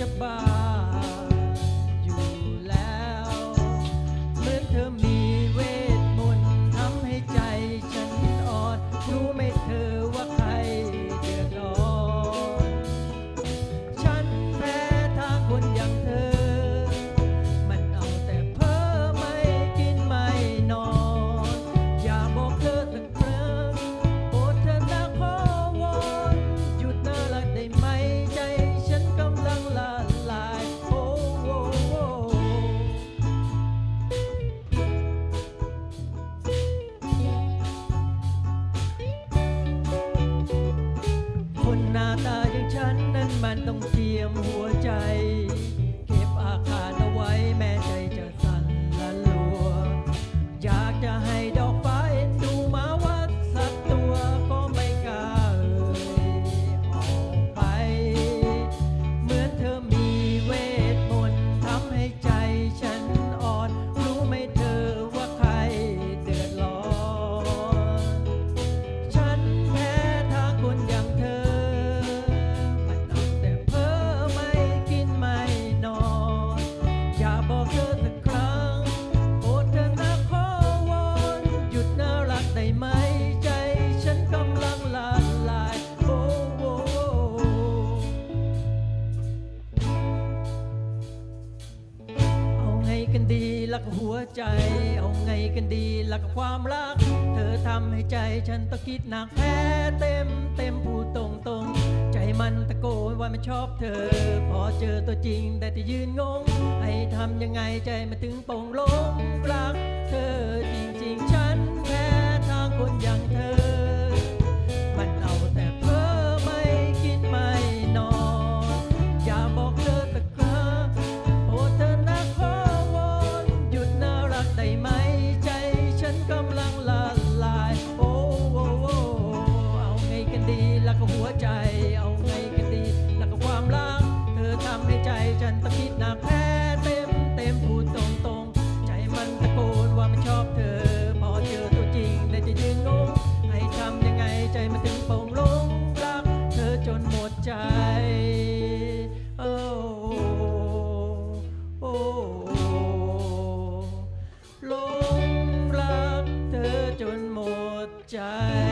จากบ้า อย่างฉันนั้นมันต้องเตรียมหัวใจ กันดีลักหัวใจ เอาไงกันดีลักความรัก เธอทำให้ใจฉันต้องคิดหนักแพ้เต็มเต็มผู้ตรงตรงใจมันตะโกนว่ามันชอบเธอ พอเจอตัวจริงแต่จะยืนงง ให้ทำยังไงใจมันถึงโป่งลงรักเธอจริง judge.